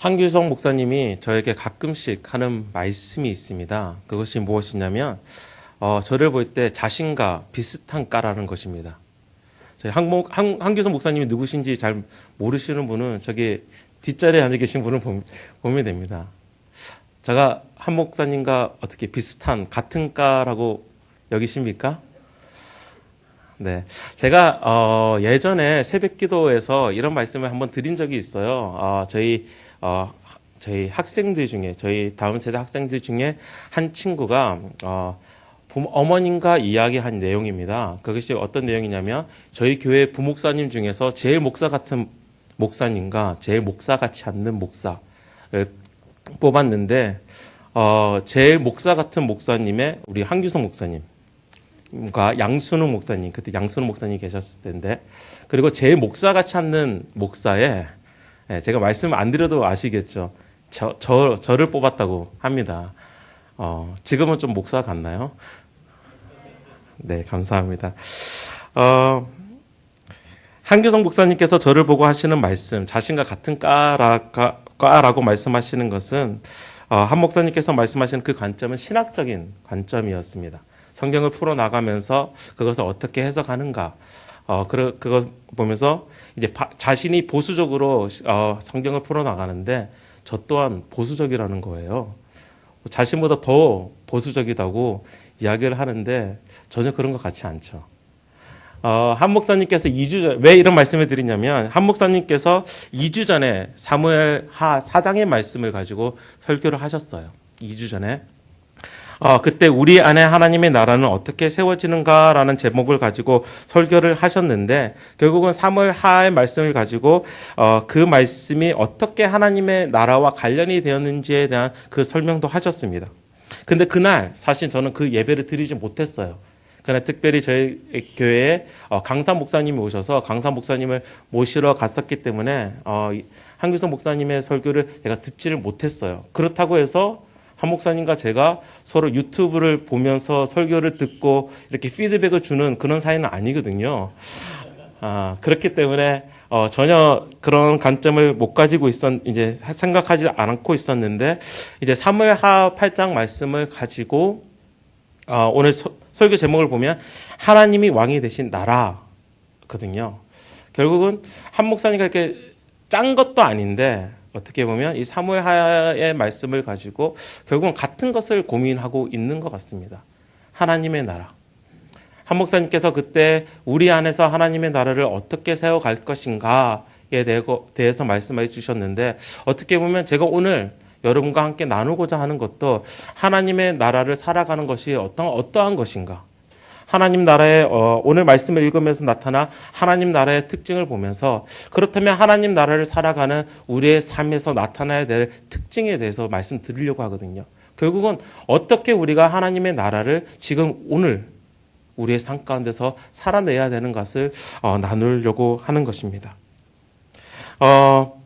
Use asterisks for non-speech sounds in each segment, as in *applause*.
한규성 목사님이 저에게 가끔씩 하는 말씀이 있습니다. 그것이 무엇이냐면 어, 저를 볼 때 자신과 비슷한 까라는 것입니다. 저희 한목, 한, 한규성 목사님이 누구신지 잘 모르시는 분은 저기 뒷자리에 앉아 계신 분을 보면, 보면 됩니다. 제가 한 목사님과 어떻게 비슷한 같은 까라고 여기십니까? 네. 제가, 어, 예전에 새벽 기도에서 이런 말씀을 한번 드린 적이 있어요. 어, 저희, 어, 저희 학생들 중에, 저희 다음 세대 학생들 중에 한 친구가, 어, 어머님과 이야기한 내용입니다. 그것이 어떤 내용이냐면, 저희 교회 부목사님 중에서 제일 목사 같은 목사님과 제일 목사 같지 않는 목사를 뽑았는데, 어, 제일 목사 같은 목사님의 우리 한규성 목사님. 과 양순우 목사님 그때 양순우 목사님 계셨을 텐데 그리고 제일 목사가 찾는 목사에 예, 제가 말씀 안 드려도 아시겠죠. 저, 저 저를 뽑았다고 합니다. 어, 지금은 좀 목사 같나요? 네, 감사합니다. 어, 한교성 목사님께서 저를 보고 하시는 말씀, 자신과 같은 까라, 까라고 말씀하시는 것은 어, 한 목사님께서 말씀하시는 그 관점은 신학적인 관점이었습니다. 성경을 풀어 나가면서 그것을 어떻게 해석하는가. 어, 그, 그거 보면서 이제 바, 자신이 보수적으로 어, 성경을 풀어 나가는데 저 또한 보수적이라는 거예요. 자신보다 더 보수적이다고 이야기를 하는데 전혀 그런 것 같지 않죠. 어, 한 목사님께서 2주 전, 왜 이런 말씀을 드리냐면, 한 목사님께서 2주 전에 사무엘 하 4장의 말씀을 가지고 설교를 하셨어요. 2주 전에. 어, 그때 우리 안에 하나님의 나라는 어떻게 세워지는가라는 제목을 가지고 설교를 하셨는데 결국은 3월 하의 말씀을 가지고 어, 그 말씀이 어떻게 하나님의 나라와 관련이 되었는지에 대한 그 설명도 하셨습니다. 근데 그날 사실 저는 그 예배를 드리지 못했어요. 그날 특별히 저희 교회에 어, 강사 목사님이 오셔서 강사 목사님을 모시러 갔었기 때문에 어, 한규성 목사님의 설교를 제가 듣지를 못했어요. 그렇다고 해서 한 목사님과 제가 서로 유튜브를 보면서 설교를 듣고 이렇게 피드백을 주는 그런 사이는 아니거든요. 아, 그렇기 때문에 어, 전혀 그런 관점을 못 가지고 있었, 이제 생각하지 않고 있었는데, 이제 사무하 8장 말씀을 가지고, 어, 오늘 서, 설교 제목을 보면, 하나님이 왕이 되신 나라거든요. 결국은 한 목사님과 이렇게 짠 것도 아닌데, 어떻게 보면 이 사무엘하의 말씀을 가지고 결국은 같은 것을 고민하고 있는 것 같습니다. 하나님의 나라. 한 목사님께서 그때 우리 안에서 하나님의 나라를 어떻게 세워갈 것인가에 대해서 말씀해 주셨는데 어떻게 보면 제가 오늘 여러분과 함께 나누고자 하는 것도 하나님의 나라를 살아가는 것이 어떠한 것인가 하나님 나라의 어, 오늘 말씀을 읽으면서 나타나 하나님 나라의 특징을 보면서 그렇다면 하나님 나라를 살아가는 우리의 삶에서 나타나야 될 특징에 대해서 말씀드리려고 하거든요. 결국은 어떻게 우리가 하나님의 나라를 지금 오늘 우리의 삶 가운데서 살아내야 되는 것을 어, 나누려고 하는 것입니다. 어,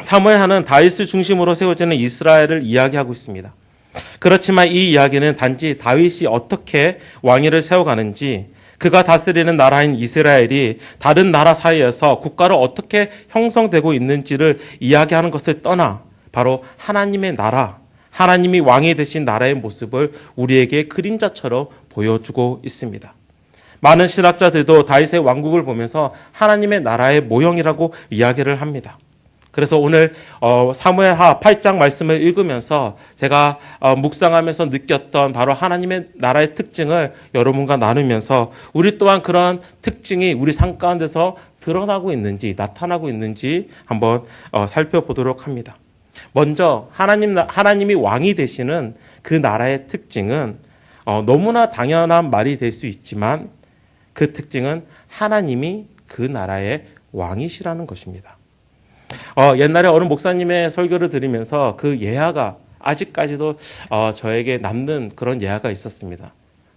사무엘하는 다윗을 중심으로 세워지는 이스라엘을 이야기하고 있습니다. 그렇지만 이 이야기는 단지 다윗이 어떻게 왕위를 세워가는지 그가 다스리는 나라인 이스라엘이 다른 나라 사이에서 국가를 어떻게 형성되고 있는지를 이야기하는 것을 떠나 바로 하나님의 나라, 하나님이 왕이 되신 나라의 모습을 우리에게 그림자처럼 보여주고 있습니다. 많은 신학자들도 다윗의 왕국을 보면서 하나님의 나라의 모형이라고 이야기를 합니다. 그래서 오늘 어, 사무엘하 8장 말씀을 읽으면서 제가 어, 묵상하면서 느꼈던 바로 하나님의 나라의 특징을 여러분과 나누면서 우리 또한 그런 특징이 우리 삶 가운데서 드러나고 있는지 나타나고 있는지 한번 어, 살펴보도록 합니다. 먼저 하나님 하나님이 왕이 되시는 그 나라의 특징은 어, 너무나 당연한 말이 될 수 있지만 그 특징은 하나님이 그 나라의 왕이시라는 것입니다. 어, 옛날에 어느 목사님의 설교를 들으면서 그 예화가 아직까지도 어, 저에게 남는 그런 예화가 있었습니다.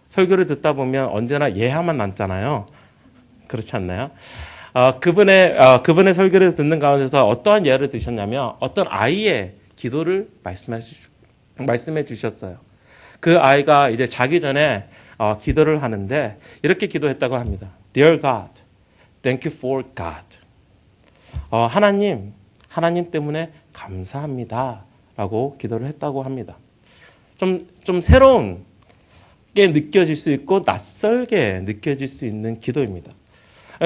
설교를 듣다 보면 언제나 예화만 남잖아요. 그렇지 않나요? 어, 그분의 어, 그분의 설교를 듣는 가운데서 어떠한 예를 드셨냐면 어떤 아이의 기도를 말씀해, 주, 말씀해 주셨어요. 그 아이가 이제 자기 전에 어, 기도를 하는데 이렇게 기도했다고 합니다. Dear God, thank you for God. 어, 하나님, 하나님 때문에 감사합니다 라고 기도를 했다고 합니다. 좀, 좀 새로운 게 느껴질 수 있고 낯설게 느껴질 수 있는 기도입니다.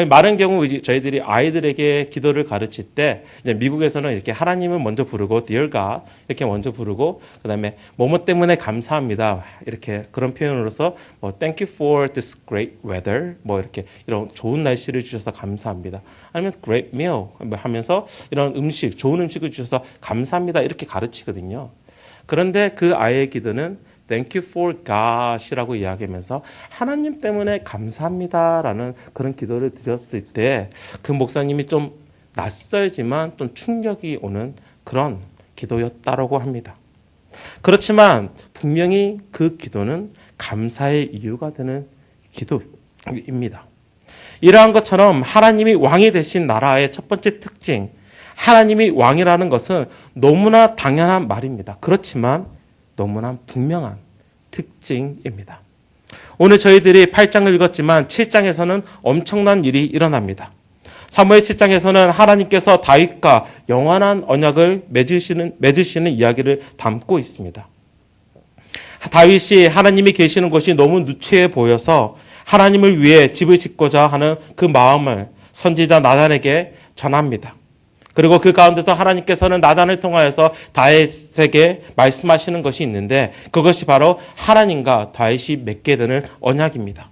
많은 경우 저희들이 아이들에게 기도를 가르칠 때 미국에서는 이렇게 하나님을 먼저 부르고 God 이렇게 먼저 부르고 그다음에 뭐뭐 때문에 감사합니다. 이렇게 그런 표현으로서 뭐 Thank you for this great weather 뭐 이렇게 이런 좋은 날씨를 주셔서 감사합니다. 아니면 Great meal 뭐 하면서 이런 음식 좋은 음식을 주셔서 감사합니다. 이렇게 가르치거든요. 그런데 그 아이의 기도는 Thank you for God이라고 이야기하면서 하나님 때문에 감사합니다라는 그런 기도를 드렸을 때 그 목사님이 좀 낯설지만 좀 충격이 오는 그런 기도였다라고 합니다. 그렇지만 분명히 그 기도는 감사의 이유가 되는 기도입니다. 이러한 것처럼 하나님이 왕이 되신 나라의 첫 번째 특징, 하나님이 왕이라는 것은 너무나 당연한 말입니다. 그렇지만 너무나 분명한 특징입니다. 오늘 저희들이 8장을 읽었지만 7장에서는 엄청난 일이 일어납니다. 사무엘 7장에서는 하나님께서 다윗과 영원한 언약을 맺으시는, 맺으시는 이야기를 담고 있습니다. 다윗이 하나님이 계시는 곳이 너무 누추해 보여서 하나님을 위해 집을 짓고자 하는 그 마음을 선지자 나단에게 전합니다. 그리고 그 가운데서 하나님께서는 나단을 통하여서 다윗에게 말씀하시는 것이 있는데 그것이 바로 하나님과 다윗이 맺게 되는 언약입니다.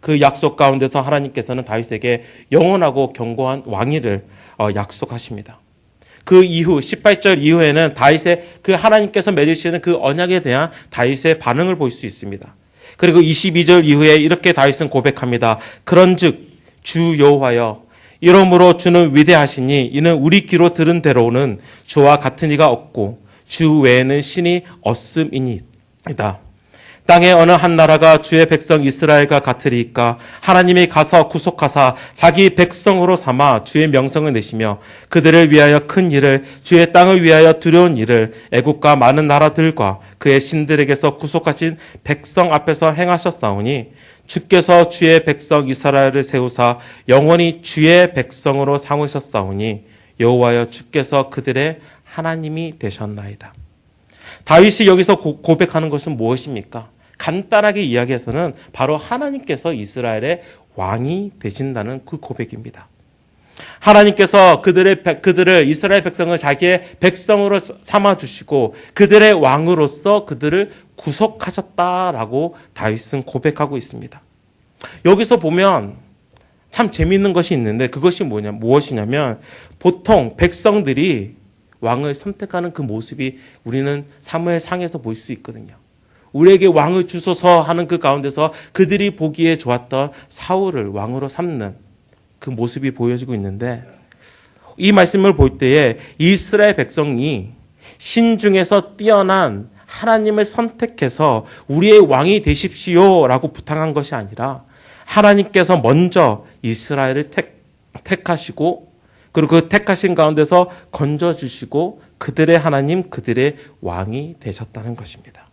그 약속 가운데서 하나님께서는 다윗에게 영원하고 견고한 왕위를 어, 약속하십니다. 그 이후 18절 이후에는 다윗의 그 하나님께서 맺으시는 그 언약에 대한 다윗의 반응을 볼 수 있습니다. 그리고 22절 이후에 이렇게 다윗은 고백합니다. 그런즉 주 여호와여 이러므로 주는 위대하시니 이는 우리 귀로 들은 대로는 주와 같은 이가 없고 주 외에는 신이 없음이니이다. 땅의 어느 한 나라가 주의 백성 이스라엘과 같으리까 하나님이 가서 구속하사 자기 백성으로 삼아 주의 명성을 내시며 그들을 위하여 큰 일을 주의 땅을 위하여 두려운 일을 애국과 많은 나라들과 그의 신들에게서 구속하신 백성 앞에서 행하셨사오니 주께서 주의 백성 이스라엘을 세우사 영원히 주의 백성으로 삼으셨사오니 여호와여 주께서 그들의 하나님이 되셨나이다. 다윗이 여기서 고 백하는 것은 무엇입니까? 간단하게 이야기해서는 바로 하나님께서 이스라엘의 왕이 되신다는 그 고백입니다. 하나님께서 그들의 그들을 이스라엘 백성을 자기의 백성으로 삼아 주시고 그들의 왕으로서 그들을 구속하셨다라고 다윗은 고백하고 있습니다. 여기서 보면 참 재미있는 것이 있는데 그것이 뭐냐 무엇이냐면 보통 백성들이 왕을 선택하는 그 모습이 우리는 사무엘 상에서 볼 수 있거든요. 우리에게 왕을 주소서 하는 그 가운데서 그들이 보기에 좋았던 사울을 왕으로 삼는 그 모습이 보여지고 있는데 이 말씀을 볼 때에 이스라엘 백성이 신중에서 뛰어난 하나님을 선택해서 우리의 왕이 되십시오라고 부탁한 것이 아니라 하나님께서 먼저 이스라엘을 택, 택하시고 그리고 그 택하신 가운데서 건져 주시고 그들의 하나님 그들의 왕이 되셨다는 것입니다.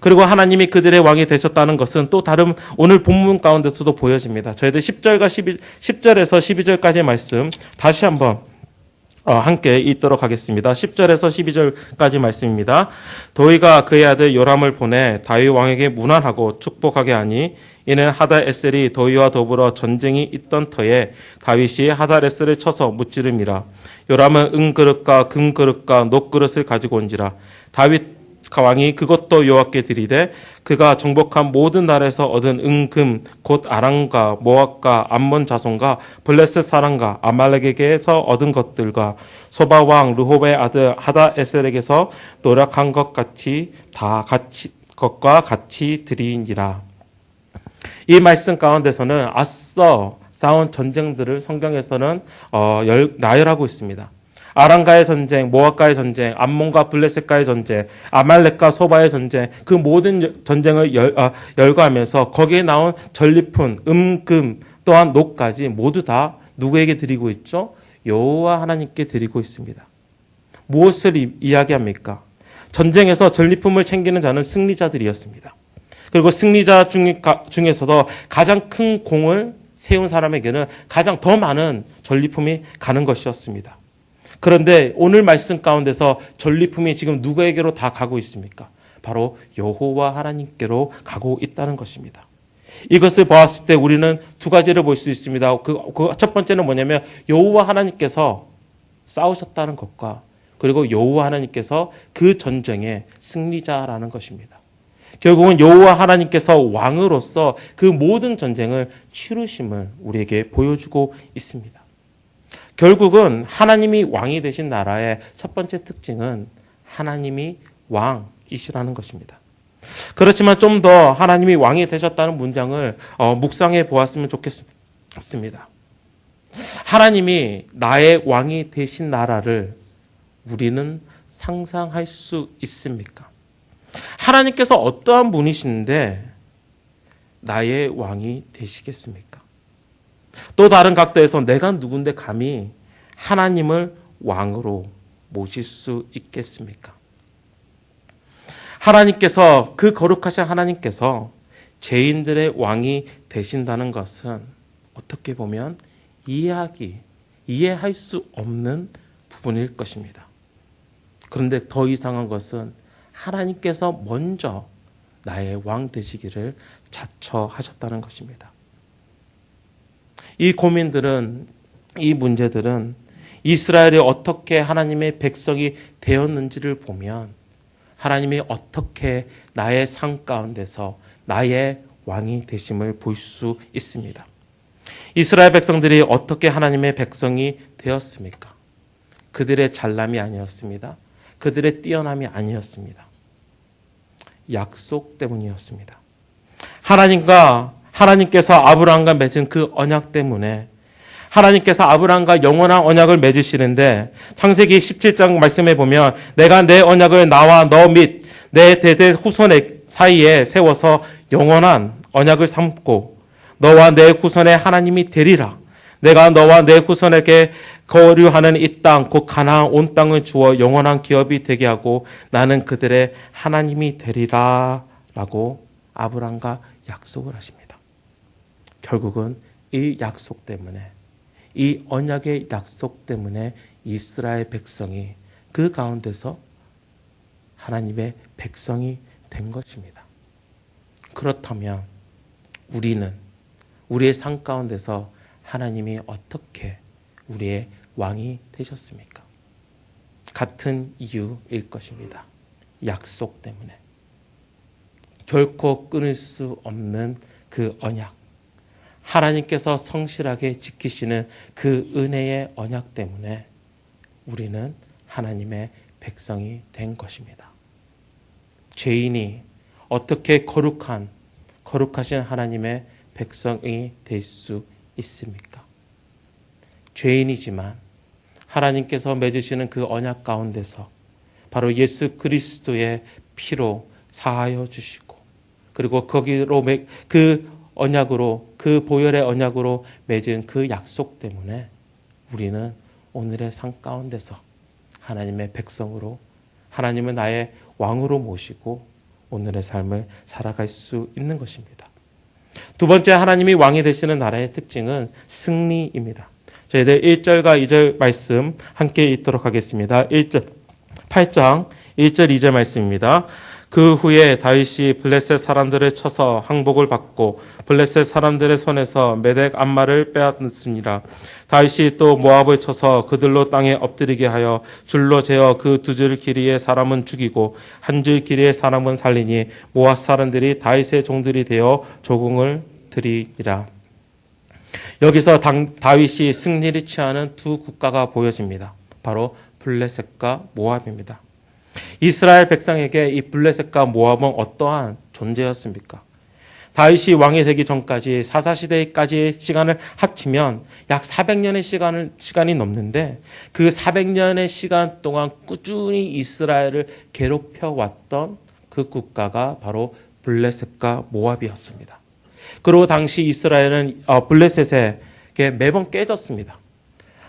그리고 하나님이 그들의 왕이 되셨다는 것은 또 다른 오늘 본문 가운데서도 보여집니다. 저희들 10절과 12, 10절에서 12절까지의 말씀 다시 한번 어, 함께 읽도록 하겠습니다. 10절에서 12절까지 말씀입니다. 도희가 그의 아들 요람을 보내 다윗 왕에게 문안하고 축복하게 하니 이는 하다에셀이 도희와 더불어 전쟁이 있던 터에 다윗이 하다에셀을 쳐서 무찌름이라 요람은 은그릇과 금그릇과 녹그릇을 가지고 온지라 다윗 왕이 그것도 여호와께 드리되 그가 정복한 모든 나라에서 얻은 은금 곧 아랑과 모압과 암몬 자손과 블레셋 사람과 아말렉에게서 얻은 것들과 소바 왕 르홉의 아들 하다 에셀에게서 노력한 것 같이 다 같이 것과 같이 드리니라. 이 말씀 가운데서는 앞서 싸운 전쟁들을 성경에서는 어, 열, 나열하고 있습니다. 아랑가의 전쟁, 모압과의 전쟁, 암몬과 블레셋과의 전쟁, 아말렉과 소바의 전쟁, 그 모든 전쟁을 열, 아, 열거하면서 거기에 나온 전리품, 음금, 또한 녹까지 모두 다 누구에게 드리고 있죠? 여호와 하나님께 드리고 있습니다. 무엇을 이, 이야기합니까? 전쟁에서 전리품을 챙기는 자는 승리자들이었습니다. 그리고 승리자 중에서도 가장 큰 공을 세운 사람에게는 가장 더 많은 전리품이 가는 것이었습니다. 그런데 오늘 말씀 가운데서 전리품이 지금 누구에게로 다 가고 있습니까? 바로 여호와 하나님께로 가고 있다는 것입니다. 이것을 보았을 때 우리는 두 가지를 볼 수 있습니다. 그첫 번째는 뭐냐면 여호와 하나님께서 싸우셨다는 것과 그리고 여호와 하나님께서 그 전쟁의 승리자라는 것입니다. 결국은 여호와 하나님께서 왕으로서 그 모든 전쟁을 치르심을 우리에게 보여주고 있습니다. 결국은 하나님이 왕이 되신 나라의 첫 번째 특징은 하나님이 왕이시라는 것입니다. 그렇지만 좀 더 하나님이 왕이 되셨다는 문장을 어, 묵상해 보았으면 좋겠습니다. 하나님이 나의 왕이 되신 나라를 우리는 상상할 수 있습니까? 하나님께서 어떠한 분이신데 나의 왕이 되시겠습니까? 또 다른 각도에서 내가 누군데 감히 하나님을 왕으로 모실 수 있겠습니까? 하나님께서 그 거룩하신 하나님께서 죄인들의 왕이 되신다는 것은 어떻게 보면 이해하기 이해할 수 없는 부분일 것입니다. 그런데 더 이상한 것은 하나님께서 먼저 나의 왕 되시기를 자처하셨다는 것입니다. 이 고민들은 이 문제들은 이스라엘이 어떻게 하나님의 백성이 되었는지를 보면 하나님이 어떻게 나의 삶 가운데서 나의 왕이 되심을 볼 수 있습니다. 이스라엘 백성들이 어떻게 하나님의 백성이 되었습니까? 그들의 잘남이 아니었습니다. 그들의 뛰어남이 아니었습니다. 약속 때문이었습니다. 하나님과 하나님께서 아브라함과 맺은 그 언약 때문에 하나님께서 아브라함과 영원한 언약을 맺으시는데 창세기 17장 말씀에 보면 내가 내 언약을 나와 너 및 내 대대 후손의 사이에 세워서 영원한 언약을 삼고 너와 내 후손의 하나님이 되리라. 내가 너와 내 후손에게 거류하는 이 땅, 곧 가나안 온 땅을 주어 영원한 기업이 되게 하고 나는 그들의 하나님이 되리라. 라고 아브람과 약속을 하십니다. 결국은 이 약속 때문에 이 언약의 약속 때문에 이스라엘 백성이 그 가운데서 하나님의 백성이 된 것입니다. 그렇다면 우리는 우리의 삶 가운데서 하나님이 어떻게 우리의 왕이 되셨습니까? 같은 이유일 것입니다. 약속 때문에. 결코 끊을 수 없는 그 언약. 하나님께서 성실하게 지키시는 그 은혜의 언약 때문에 우리는 하나님의 백성이 된 것입니다. 죄인이 어떻게 거룩한, 거룩하신 하나님의 백성이 될 수 있습니까? 죄인이지만 하나님께서 맺으시는 그 언약 가운데서 바로 예수 그리스도의 피로 사하여 주시고 그리고 거기로 그 언약으로 그 보혈의 언약으로 맺은 그 약속 때문에 우리는 오늘의 삶 가운데서 하나님의 백성으로 하나님은 나의 왕으로 모시고 오늘의 삶을 살아갈 수 있는 것입니다. 두 번째 하나님이 왕이 되시는 나라의 특징은 승리입니다. 저희들 1절과 2절 말씀 함께 읽도록 하겠습니다. 1절 8장 1절 2절 말씀입니다. 그 후에 다윗이 블레셋 사람들을 쳐서 항복을 받고 블레셋 사람들의 손에서 메덱 암마를 빼앗으니라. 다윗이 또 모압을 쳐서 그들로 땅에 엎드리게 하여 줄로 재어 그 두 줄 길이의 사람은 죽이고 한 줄 길이의 사람은 살리니 모압 사람들이 다윗의 종들이 되어 조공을 드리니라. 여기서 당, 다윗이 승리를 취하는 두 국가가 보여집니다. 바로 블레셋과 모압입니다. 이스라엘 백성에게 이 블레셋과 모압은 어떠한 존재였습니까? 다윗이 왕이 되기 전까지 사사 시대까지의 시간을 합치면 약 400년의 시간을 시간이 넘는데 그 400년의 시간 동안 꾸준히 이스라엘을 괴롭혀 왔던 그 국가가 바로 블레셋과 모압이었습니다. 그리고 당시 이스라엘은 어, 블레셋에 매번 깨졌습니다.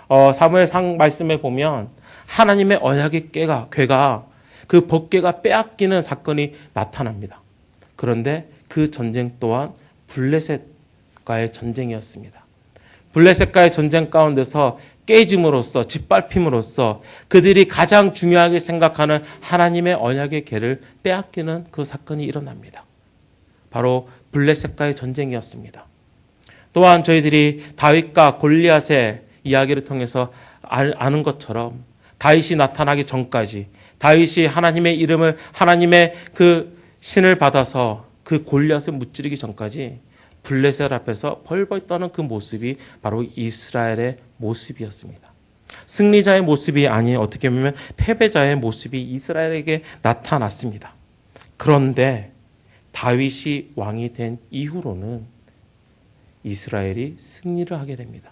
어, 사무엘상 말씀에 보면 하나님의 언약의 깨가 괴가 그 법궤가 빼앗기는 사건이 나타납니다. 그런데 그 전쟁 또한 블레셋과의 전쟁이었습니다. 블레셋과의 전쟁 가운데서 깨짐으로써 짓밟힘으로써 그들이 가장 중요하게 생각하는 하나님의 언약의 계를 빼앗기는 그 사건이 일어납니다. 바로 블레셋과의 전쟁이었습니다. 또한 저희들이 다윗과 골리앗의 이야기를 통해서 아는 것처럼 다윗이 나타나기 전까지 다윗이 하나님의 이름을 하나님의 그 신을 받아서 그 골리앗을 무찌르기 전까지 블레셋 앞에서 벌벌 떠는 그 모습이 바로 이스라엘의 모습이었습니다. 승리자의 모습이 아닌 어떻게 보면 패배자의 모습이 이스라엘에게 나타났습니다. 그런데 다윗이 왕이 된 이후로는 이스라엘이 승리를 하게 됩니다.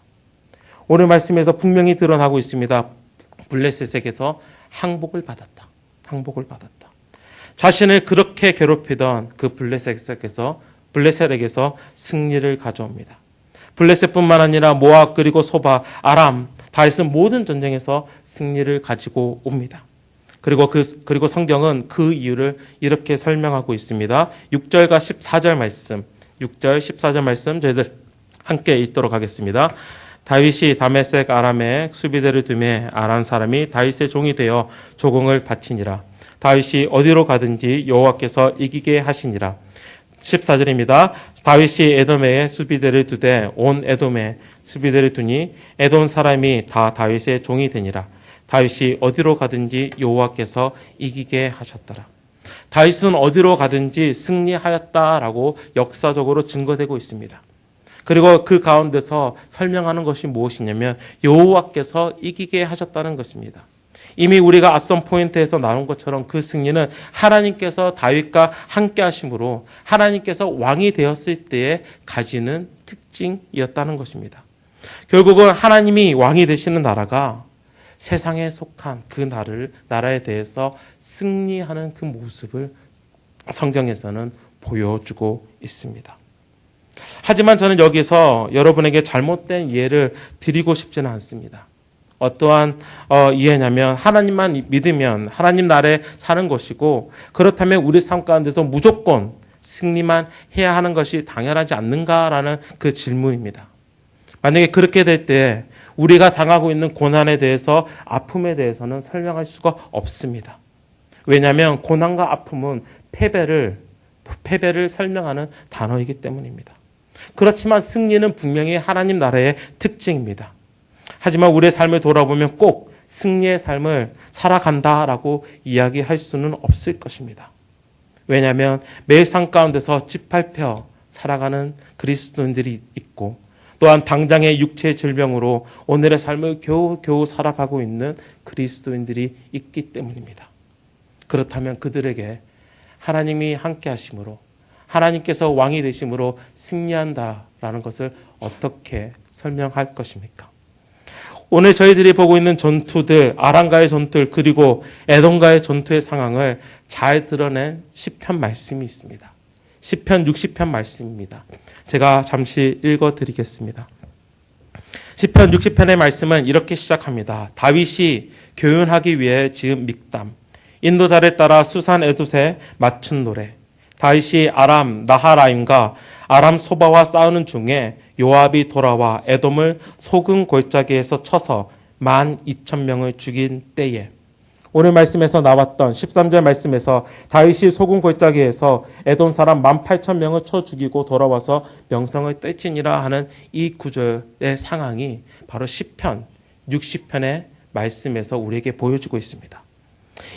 오늘 말씀에서 분명히 드러나고 있습니다. 블레셋에게서 항복을 받았다. 항복을 받았다. 자신을 그렇게 괴롭히던 그 블레셋에게서 블레셋에게서 승리를 가져옵니다. 블레셋뿐만 아니라 모압 그리고 소바, 아람, 다윗은 모든 전쟁에서 승리를 가지고 옵니다. 그리고 그 그리고 성경은 그 이유를 이렇게 설명하고 있습니다. 6절과 14절 말씀, 6절 14절 말씀 저희들 함께 읽도록 하겠습니다. 다윗이 다메섹 아람에 수비대를 두매 아람 사람이 다윗의 종이 되어 조공을 바치니라. 다윗이 어디로 가든지 여호와께서 이기게 하시니라. 14절입니다. 다윗이 에돔에 수비대를 두되 온 에돔에 수비대를 두니 에돔 사람이 다 다윗의 종이 되니라. 다윗이 어디로 가든지 여호와께서 이기게 하셨더라. 다윗은 어디로 가든지 승리하였다라고 역사적으로 증거되고 있습니다. 그리고 그 가운데서 설명하는 것이 무엇이냐면 여호와께서 이기게 하셨다는 것입니다. 이미 우리가 앞선 포인트에서 나눈 것처럼 그 승리는 하나님께서 다윗과 함께 하심으로 하나님께서 왕이 되었을 때에 가지는 특징이었다는 것입니다. 결국은 하나님이 왕이 되시는 나라가 세상에 속한 그 나라를 나라에 대해서 승리하는 그 모습을 성경에서는 보여주고 있습니다. 하지만 저는 여기서 여러분에게 잘못된 이해를 드리고 싶지는 않습니다. 어떠한 어, 이해냐면 하나님만 믿으면 하나님 나라에 사는 것이고 그렇다면 우리 삶 가운데서 무조건 승리만 해야 하는 것이 당연하지 않는가라는 그 질문입니다. 만약에 그렇게 될 때 우리가 당하고 있는 고난에 대해서 아픔에 대해서는 설명할 수가 없습니다. 왜냐하면 고난과 아픔은 패배를 패배를 설명하는 단어이기 때문입니다. 그렇지만 승리는 분명히 하나님 나라의 특징입니다. 하지만 우리의 삶을 돌아보면 꼭 승리의 삶을 살아간다라고 이야기할 수는 없을 것입니다. 왜냐하면 매일 삶 가운데서 짓밟혀 살아가는 그리스도인들이 있고 또한 당장의 육체의 질병으로 오늘의 삶을 겨우겨우 살아가고 있는 그리스도인들이 있기 때문입니다. 그렇다면 그들에게 하나님이 함께 하심으로 하나님께서 왕이 되심으로 승리한다라는 것을 어떻게 설명할 것입니까? 오늘 저희들이 보고 있는 전투들, 아람과의 전투 그리고 에돔과의 전투의 상황을 잘 드러낸 시편 말씀이 있습니다. 시편 60편 말씀입니다. 제가 잠시 읽어 드리겠습니다. 시편 60편의 말씀은 이렇게 시작합니다. 다윗이 교훈하기 위해 지은 믹담, 인도자를 따라 수산 에두세 맞춘 노래, 다윗이 아람 나하라임과 아람 소바와 싸우는 중에 요압이 돌아와 에돔을 소금 골짜기에서 쳐서 만 이천 명을 죽인 때에 오늘 말씀에서 나왔던 13절 말씀에서 다윗이 소금 골짜기에서 에돔 사람 만 팔천 명을 쳐 죽이고 돌아와서 명성을 떼치니라 하는 이 구절의 상황이 바로 10편, 60편의 말씀에서 우리에게 보여주고 있습니다.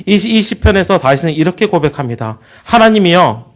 이, 이 시편에서 다윗은 이렇게 고백합니다. 하나님이여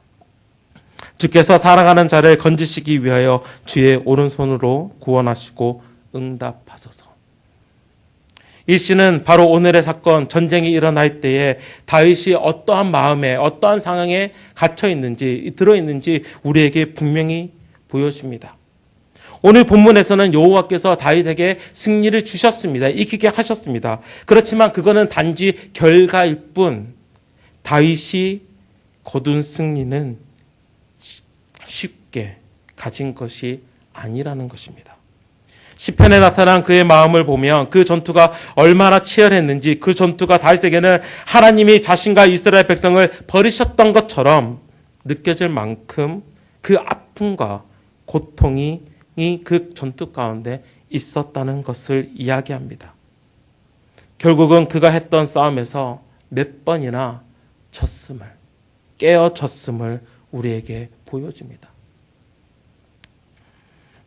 주께서 사랑하는 자를 건지시기 위하여 주의 오른손으로 구원하시고 응답하소서. 이 시는 바로 오늘의 사건 전쟁이 일어날 때에 다윗이 어떠한 마음에 어떠한 상황에 갇혀 있는지 들어 있는지 우리에게 분명히 보여줍니다. 오늘 본문에서는 여호와께서 다윗에게 승리를 주셨습니다. 이기게 하셨습니다. 그렇지만 그거는 단지 결과일 뿐 다윗이 거둔 승리는 쉽게 가진 것이 아니라는 것입니다. 시편에 나타난 그의 마음을 보면 그 전투가 얼마나 치열했는지 그 전투가 다윗에게는 하나님이 자신과 이스라엘 백성을 버리셨던 것처럼 느껴질 만큼 그 아픔과 고통이 그 전투 가운데 있었다는 것을 이야기합니다. 결국은 그가 했던 싸움에서 몇 번이나 졌음을 깨어졌음을 우리에게 보여줍니다.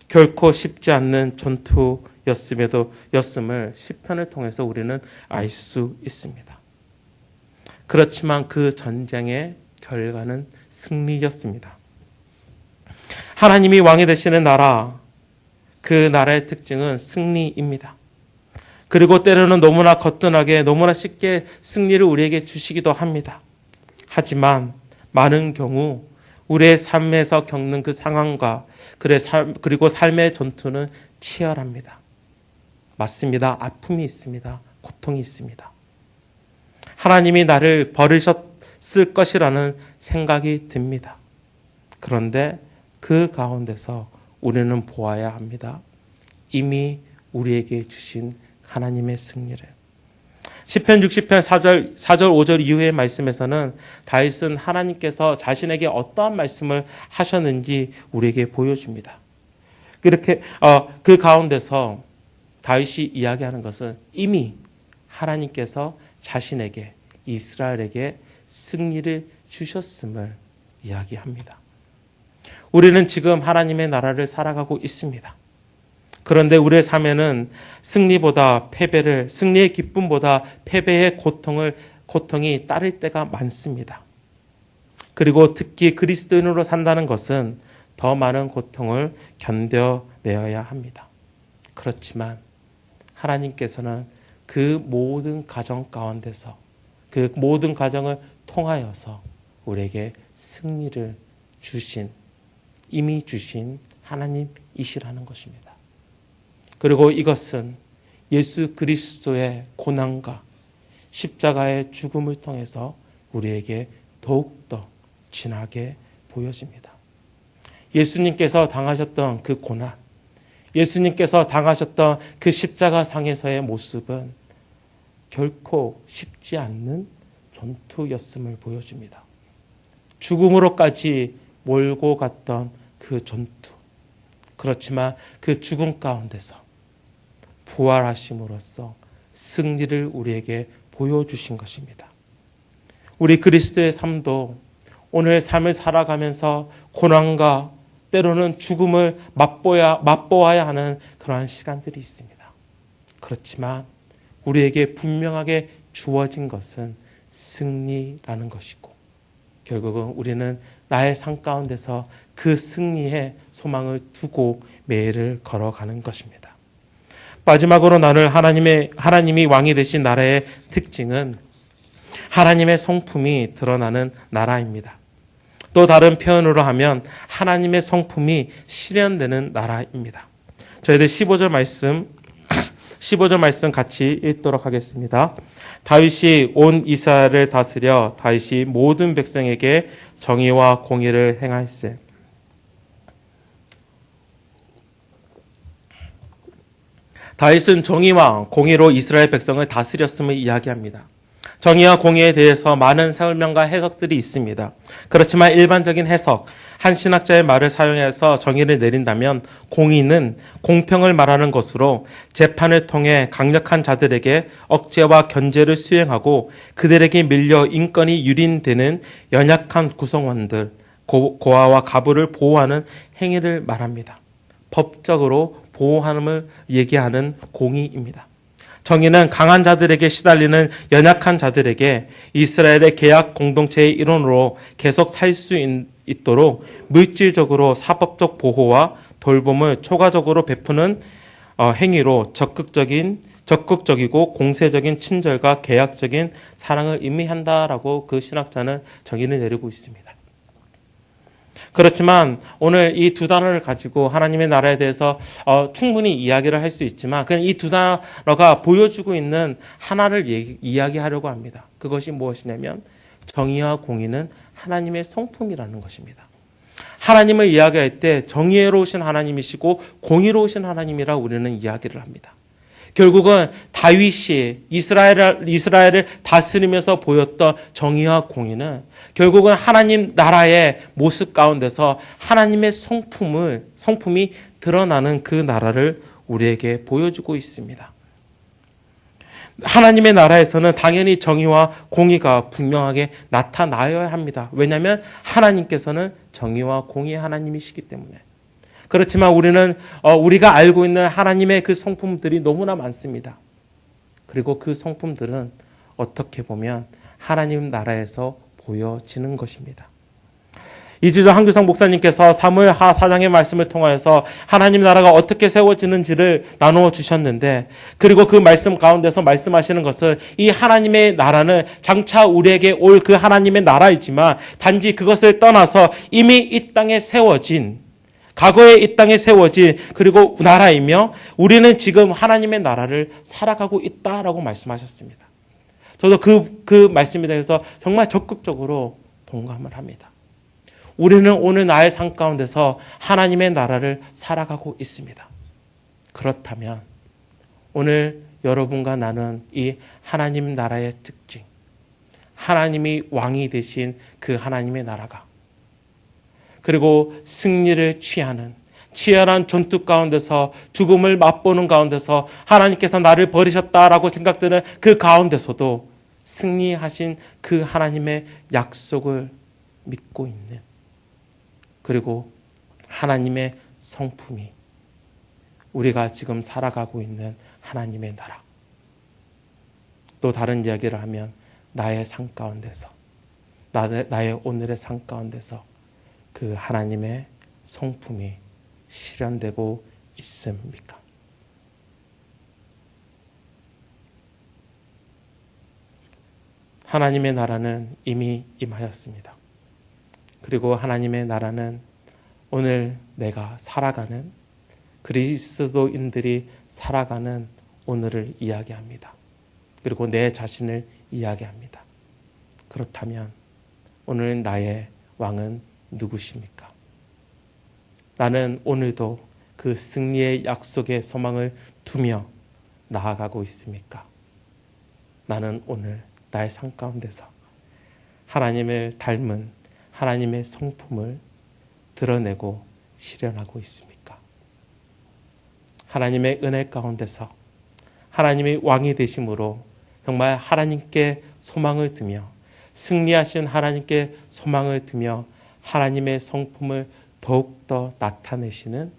결코 쉽지 않는 전투였음에도 였음을 시편을 통해서 우리는 알 수 있습니다. 그렇지만 그 전쟁의 결과는 승리였습니다. 하나님이 왕이 되시는 나라, 그 나라의 특징은 승리입니다. 그리고 때로는 너무나 거뜬하게, 너무나 쉽게 승리를 우리에게 주시기도 합니다. 하지만 많은 경우 우리의 삶에서 겪는 그 상황과 그리고 삶의 전투는 치열합니다. 맞습니다. 아픔이 있습니다. 고통이 있습니다. 하나님이 나를 버리셨을 것이라는 생각이 듭니다. 그런데 그 가운데서 우리는 보아야 합니다. 이미 우리에게 주신 하나님의 승리를. 10편 60편 4절 4절 5절 이후의 말씀에서는 다윗은 하나님께서 자신에게 어떠한 말씀을 하셨는지 우리에게 보여줍니다. 이렇게 어, 그 가운데서 다윗이 이야기하는 것은 이미 하나님께서 자신에게 이스라엘에게 승리를 주셨음을 이야기합니다. 우리는 지금 하나님의 나라를 살아가고 있습니다. 그런데 우리의 삶에는 승리보다 패배를 승리의 기쁨보다 패배의 고통을 고통이 따를 때가 많습니다. 그리고 특히 그리스도인으로 산다는 것은 더 많은 고통을 견뎌내어야 합니다. 그렇지만 하나님께서는 그 모든 가정 가운데서 그 모든 가정을 통하여서 우리에게 승리를 주신 이미 주신 하나님이시라는 것입니다. 그리고 이것은 예수 그리스도의 고난과 십자가의 죽음을 통해서 우리에게 더욱더 진하게 보여집니다. 예수님께서 당하셨던 그 고난, 예수님께서 당하셨던 그 십자가 상에서의 모습은 결코 쉽지 않는 전투였음을 보여줍니다. 죽음으로까지 몰고 갔던 그 전투. 그렇지만 그 죽음 가운데서 부활하심으로써 승리를 우리에게 보여주신 것입니다. 우리 그리스도의 삶도 오늘 삶을 살아가면서 고난과 때로는 죽음을 맛보야, 맛보아야 하는 그러한 시간들이 있습니다. 그렇지만 우리에게 분명하게 주어진 것은 승리라는 것이고 결국은 우리는 나의 삶 가운데서 그 승리의 소망을 두고 매일을 걸어가는 것입니다. 마지막으로 나눌 하나님의 하나님이 왕이 되신 나라의 특징은 하나님의 성품이 드러나는 나라입니다. 또 다른 표현으로 하면 하나님의 성품이 실현되는 나라입니다. 저희들 15절 말씀 *clears throat* 15절 말씀 같이 읽도록 하겠습니다. 다윗이 온 이스라엘을 다스려 다윗이 모든 백성에게 정의와 공의를 행하였세. 다윗은 정의와 공의로 이스라엘 백성을 다스렸음을 이야기합니다. 정의와 공의에 대해서 많은 설명과 해석들이 있습니다. 그렇지만 일반적인 해석, 한 신학자의 말을 사용해서 정의를 내린다면 공의는 공평을 말하는 것으로 재판을 통해 강력한 자들에게 억제와 견제를 수행하고 그들에게 밀려 인권이 유린되는 연약한 구성원들, 고 아와 가부를 보호하는 행위를 말합니다. 법적으로 보호함을 얘기하는 공의입니다. 정의는 강한 자들에게 시달리는 연약한 자들에게 이스라엘의 계약 공동체의 일원으로 계속 살 수 있도록 물질적으로 사법적 보호와 돌봄을 초과적으로 베푸는 어, 행위로 적극적인 적극적이고 공세적인 친절과 계약적인 사랑을 의미한다라고 그 신학자는 정의를 내리고 있습니다. 그렇지만 오늘 이 두 단어를 가지고 하나님의 나라에 대해서 어, 충분히 이야기를 할 수 있지만 그냥 이 두 단어가 보여주고 있는 하나를 얘기, 이야기하려고 합니다. 그것이 무엇이냐면 정의와 공의는 하나님의 성품이라는 것입니다. 하나님을 이야기할 때 정의로우신 하나님이시고 공의로우신 하나님이라 우리는 이야기를 합니다. 결국은 다윗이 이스라엘, 이스라엘을 다스리면서 보였던 정의와 공의는 결국은 하나님 나라의 모습 가운데서 하나님의 성품을, 성품이 드러나는 그 나라를 우리에게 보여주고 있습니다. 하나님의 나라에서는 당연히 정의와 공의가 분명하게 나타나야 합니다. 왜냐하면 하나님께서는 정의와 공의의 하나님이시기 때문에. 그렇지만 우리는 어, 우리가 알고 있는 하나님의 그 성품들이 너무나 많습니다. 그리고 그 성품들은 어떻게 보면 하나님 나라에서 보여지는 것입니다. 이주조 한규성 목사님께서 사무엘 하 사장의 말씀을 통하여서 하나님 나라가 어떻게 세워지는지를 나누어 주셨는데 그리고 그 말씀 가운데서 말씀하시는 것은 이 하나님의 나라는 장차 우리에게 올 그 하나님의 나라이지만 단지 그것을 떠나서 이미 이 땅에 세워진 과거에 이 땅에 세워진 그리고 나라이며 우리는 지금 하나님의 나라를 살아가고 있다라고 말씀하셨습니다. 저도 그, 그 말씀에 대해서 정말 적극적으로 동감을 합니다. 우리는 오늘 나의 삶 가운데서 하나님의 나라를 살아가고 있습니다. 그렇다면 오늘 여러분과 나는 이 하나님 나라의 특징, 하나님이 왕이 되신 그 하나님의 나라가 그리고 승리를 취하는 치열한 전투 가운데서 죽음을 맛보는 가운데서 하나님께서 나를 버리셨다라고 생각되는 그 가운데서도 승리하신 그 하나님의 약속을 믿고 있는 그리고 하나님의 성품이 우리가 지금 살아가고 있는 하나님의 나라. 또 다른 이야기를 하면 나의 삶 가운데서 나의, 나의 오늘의 삶 가운데서 그 하나님의 성품이 실현되고 있습니까? 하나님의 나라는 이미 임하였습니다. 그리고 하나님의 나라는 오늘 내가 살아가는 그리스도인들이 살아가는 오늘을 이야기합니다. 그리고 내 자신을 이야기합니다. 그렇다면 오늘 나의 왕은 누구십니까? 나는 오늘도 그 승리의 약속의 소망을 두며 나아가고 있습니까? 나는 오늘 나의 삶 가운데서 하나님을 닮은 하나님의 성품을 드러내고 실현하고 있습니까? 하나님의 은혜 가운데서 하나님의 왕이 되심으로 정말 하나님께 소망을 두며 승리하신 하나님께 소망을 두며 하나님의 성품을 더욱더 나타내시는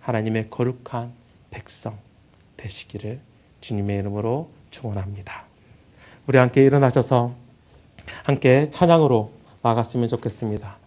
하나님의 거룩한 백성 되시기를 주님의 이름으로 축원합니다. 우리 함께 일어나셔서 함께 찬양으로 나갔으면 좋겠습니다.